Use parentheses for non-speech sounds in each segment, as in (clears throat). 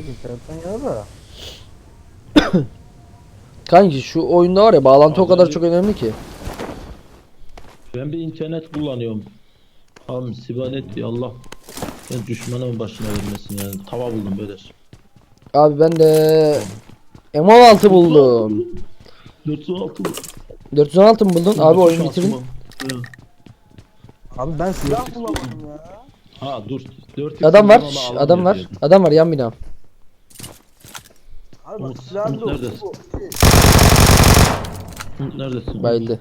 Çok internetten yana da. (coughs) Kanki şu oyunda var ya bağlantı o Abi kadar ben- çok önemli ki. Ben bir internet kullanıyorum. Abi sibanet ya Allah. Ben düşmanımın başına vermesin yani. Tava buldum böyle. Abi ben de M16 buldum. 416 416 mı buldun? Abi oyun bitirdin. Abi ben silah bulamadım ya. Ha dur. 4 Adam var. şş, Adam var. Adam var yan bina. Bak Umut, Umut da neredesin? Bu- Neredesin? Bayıldı.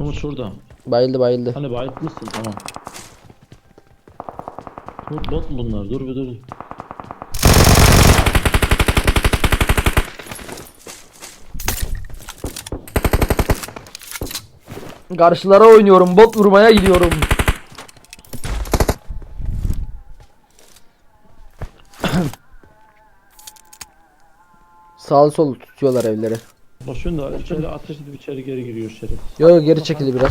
Ama şurada. Bayıldı bayıldı. Hani bayıtmışsın tamam. Bot, bot mu bunlar? Dur bir dur. Karşılara oynuyorum. Bot vurmaya gidiyorum. Sağlı solu tutuyorlar evleri. Boşun da içeri ateş edip içeri geri giriyor şerif. Yo yo geri çekildi biraz.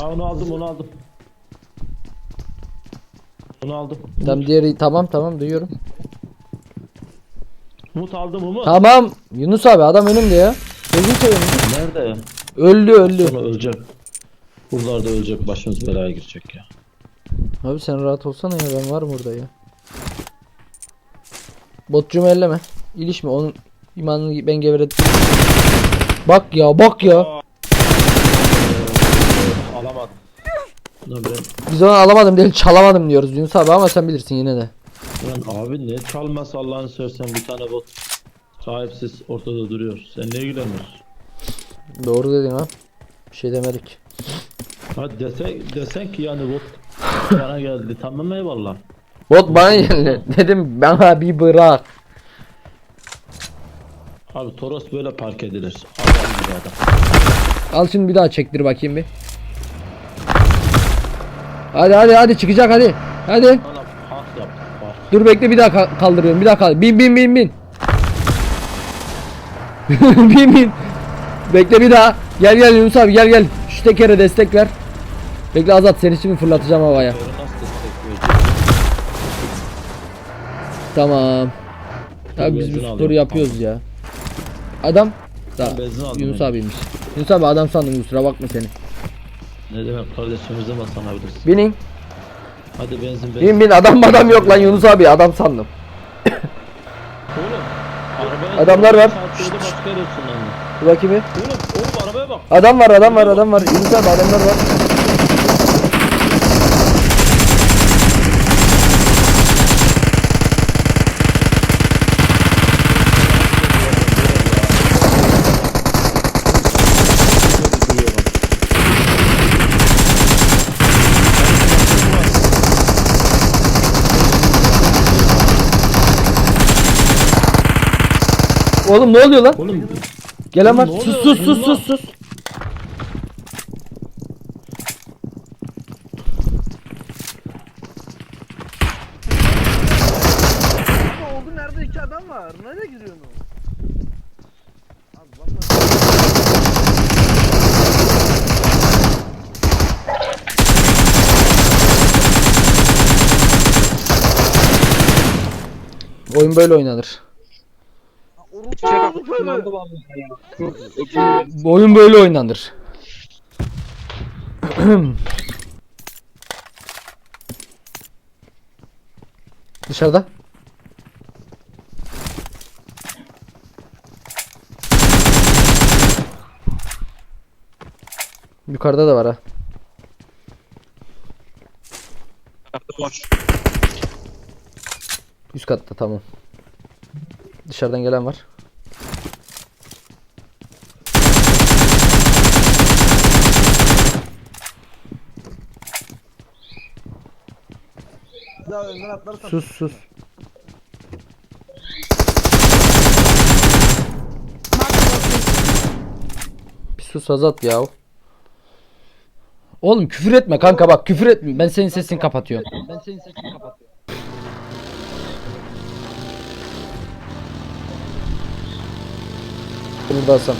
Ha onu aldım onu aldım. Onu aldım. Tamam diğeri tamam tamam duyuyorum. Umut aldım Umut. Tamam Yunus abi adam önümde ya. Gözünü seveyim. Nerede ya? Öldü öldü. Sonra ölecek. Buralarda ölecek başımız belaya girecek ya. Abi sen rahat olsana ya ben varım orada ya. Botcumu elleme. İlişme onun imanını ben gevredim. Bak ya bak ya. Alamadım. Lan ben, Biz onu alamadım değil çalamadım diyoruz Yunus abi ama sen bilirsin yine de. lan abi ne çalması Allah'ını seversen bir tane bot sahipsiz ortada duruyor. Sen ne ilgileniyorsun? Doğru dedin ha. Bir şey demedik. Hadi desen, desen ki yani bot (laughs) bana geldi tamam eyvallah. Bot bana geldi. (laughs) Dedim bana bir bırak. Abi Toros böyle park edilir. Adam gibi adam. Al şimdi bir daha çektir bakayım bir. Hadi hadi hadi çıkacak hadi. Hadi. Bana park yaptı park. Dur bekle bir daha ka- kaldırıyorum. Bir daha kaldır. Bin bin bin bin. (laughs) bin bin. Bekle bir daha. Gel gel Yunus abi gel gel. Şu tekere destek ver. Bekle Azat seni şimdi fırlatacağım havaya. Nasıl Tamam. Abi biz bu sporu yapıyoruz ya. Adam da Ben benzin aldım Yunus ben. abiymiş. Yunus abi adam sandım kusura bakma seni. Ne demek kardeşimize mi sanabilirsin? Binin. Hadi benzin benzin. Bin bin adam adam yok lan Yunus abi adam sandım. Oğlum. arabaya- (laughs) Adamlar var. Yedi başka yere olsun lan. Dur bakayım bir. Oğlum, oğlum arabaya bak. Adam var adam var adam var. Yunus abi adamlar var. Oğlum ne oluyor lan? Oğlum Gelen var. Oğlum, ne Sus oluyor sus lan? sus sus sus. Oldu? Nerede iki adam var? Nereye gidiyorsun? Abi vallahi Oyun böyle oynanır. Böyle. Oyun böyle oynanır. (clears throat) Dışarıda. Yukarıda da var ha. Boş. Üst katta tamam. Dışarıdan gelen var. Daha önden atlarsan. Sus sus. Bir sus Azat ya. Oğlum küfür etme kanka bak küfür etme. Ben senin sesini kapatıyorum. Ben senin sesini kapatıyorum. Burada Hasan.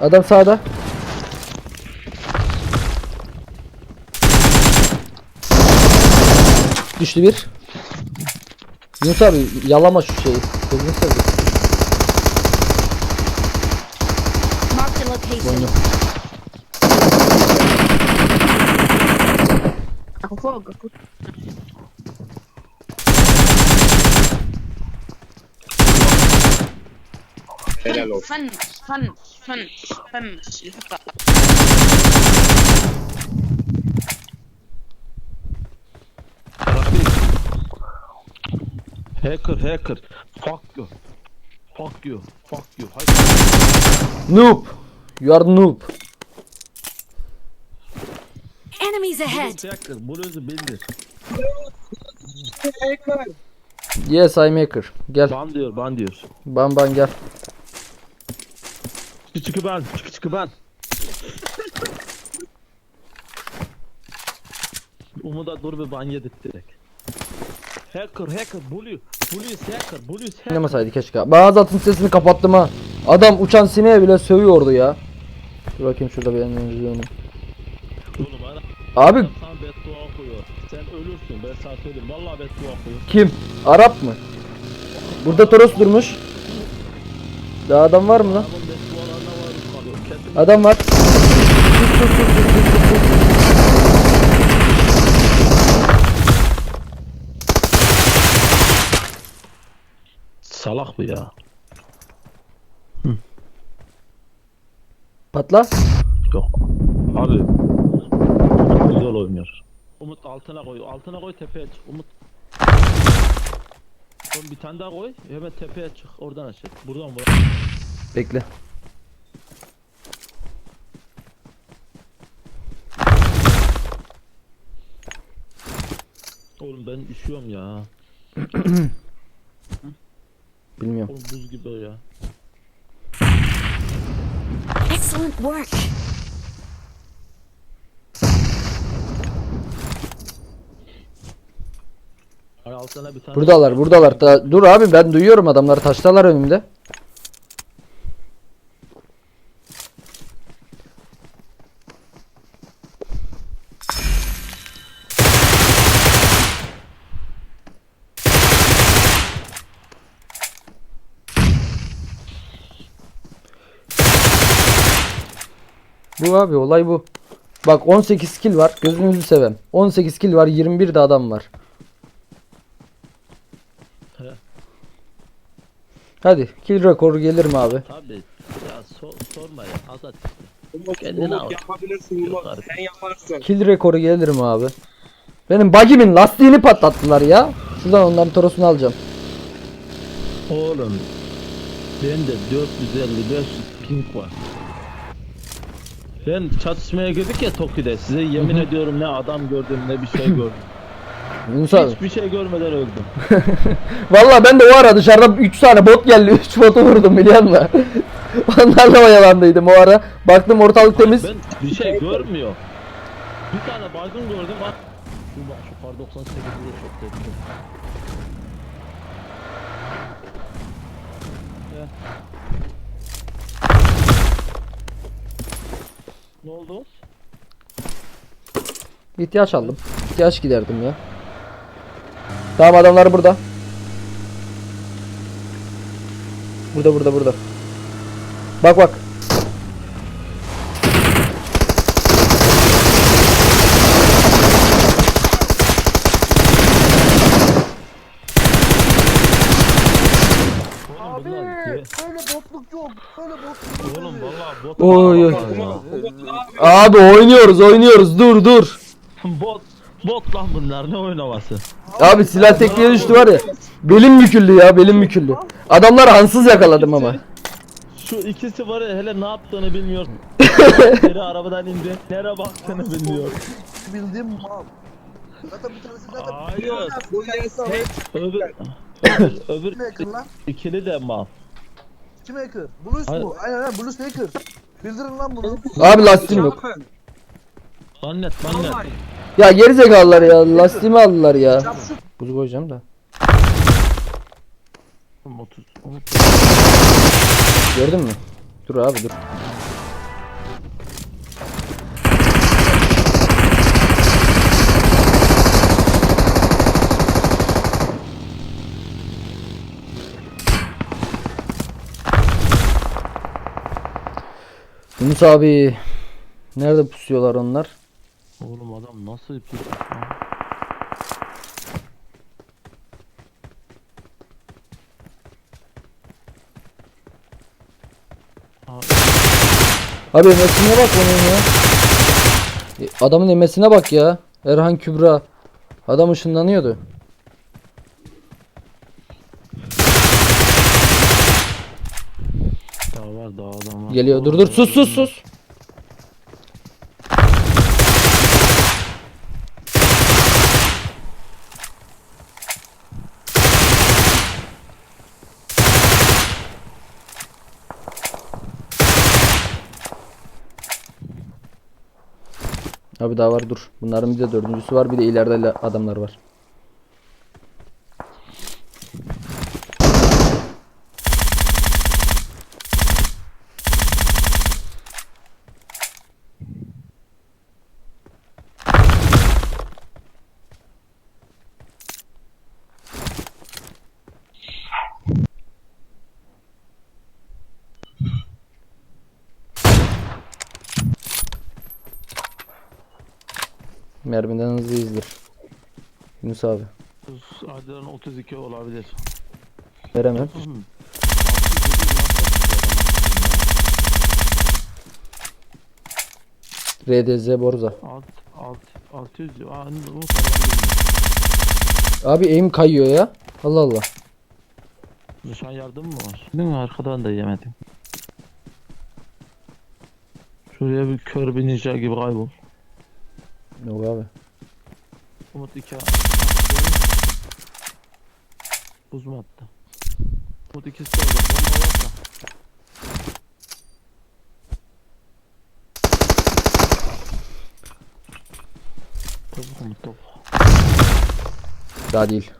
Adam sağda. Düştü bir. Yunus abi yalama şu şeyi. Gözünü seveyim. Marked a location. Oyunu. Helal olsun. Fun, fun, fun, fun. Hacker hacker. Fuck you. Fuck you. Fuck you. Hayır. Noob. You are noob. Enemies ahead. Hacker. Blues'u bildir. Yes I maker. Gel. Ban diyor ban diyor. Ban ban gel. Çıkı çıkı ben. Çıkı çıkı ben. Umut'a dur bir ban yedik direkt. Hacker hacker blue. Blue hacker blue hacker. Oynamasaydı keşke. Ben Azat'ın sesini kapattım ha. Adam uçan sineğe bile sövüyordu ya. Dur bakayım şurada bir enerji Oğlum. Abi Sana beddua okuyor. Sen ölürsün ben sana söyleyeyim. Vallahi beddua okuyor. kim? Arap mı? Burada Toros durmuş. Daha adam var mı lan? Adamın beddualarına varız kalıyor. Kesin Adam var. Salak bu ya. Patla. Yok. Abi. Güzel oynuyor. Umut altına koy. Altına koy tepeye çık. Umut. Oğlum bir tane daha koy. Hemen tepeye çık. Oradan aşağı. Buradan vur. Bekle. Oğlum ben üşüyorum ya. (clears throat) Bilmiyorum. Oğlum buz gibi ya. Excellent work. Bir tane. Buradalar, buradalar. Da, dur abi ben duyuyorum adamları. Taştalar önümde. Bu abi olay bu. Bak 18 kill var. Gözünüzü sevem. 18 kill var. 21 de adam var. He. Hadi kill rekoru gelir mi abi? Tabi. Ya so sorma ya. Azat. Umut, Kendine Umut al. yapabilirsin Umut. Yok Sen yaparsın. Kill rekoru gelir mi abi? Benim bug'imin lastiğini patlattılar ya. Şuradan onların torosunu alacağım. Oğlum. Bende 450 500 ping var. Ben çatışmaya girdik ya Toki'de. Size yemin ediyorum ne adam gördüm ne bir şey gördüm. (laughs) Abi. Hiçbir şey görmeden öldüm. (laughs) Valla ben de o ara dışarıda 3 tane bot geldi. (laughs) 3 botu vurdum biliyor musun? Onlarla oyalandıydım o ara. Baktım ortalık temiz. Ben bir şey görmüyor. Bir tane baygın gördüm. Bak. Şu bak şu kar 98 de çok dedim. Ne oldu? İhtiyaç aldım. İhtiyaç giderdim ya. Tamam adamlar burada. Burada burada burada. Bak bak. Abi böyle botluk yok. Böyle botluk bot. Oy, oy. Abi oynuyoruz oynuyoruz dur dur. (laughs) Bot. Bot lan bunlar ne oynaması? Abi silah tekniğe düştü var ya. Belim büküldü ya belim büküldü. Adamlar ansız yakaladım ama. Şu ikisi var ya hele ne yaptığını bilmiyor. (laughs) Biri arabadan indi. Nereye baktığını bilmiyor. Bildiğim mal. Zaten bir tanesi zaten Hayır. Bu yasa Öbür, öbür, öbür ikili de mal. Kim hacker? Blues Hayır. mu? Aynen aynen Blues hacker. Bildirin lan bunu. Abi lastiğim yok. Mannet mannet. Ya gerizekalılar ya lastiğimi aldılar ya. Çap şu. Buzu koyacağım da. Gördün mü? Dur abi dur. Yunus abi. Nerede pusuyorlar onlar? Oğlum adam nasıl pis lan? Abi, Abi emesine bak onun ya. E, Adamın emesine bak ya. Erhan Kübra. Adam ışınlanıyordu. daha var daha adam var. Geliyor. Dur dur sus sus sus. Abi daha var dur. Bunların bir de dördüncüsü var bir de ileride la- adamlar var. Mermiden hızlıyızdır. Yunus abi. Adren 32 olabilir. Veremem. RDZ Borza. Alt, alt, 600 Aa, Abi aim kayıyor ya. Allah Allah. Nişan yardım mı var? Değil mi? Arkadan da yemedim. Şuraya bir kör bir ninja gibi kaybol. Yok abi. Umut 2 Buz mu attı? Umut ikisi de orada. Bomba var da. Topuk Umut topuk. Daha değil.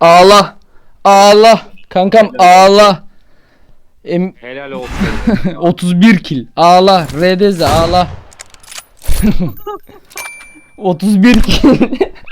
Ağla. Ağla. Kankam ağla. Em Helal olsun. (laughs) 31 kill. Ağla. RDZ ağla. (laughs) 31 kill. (laughs)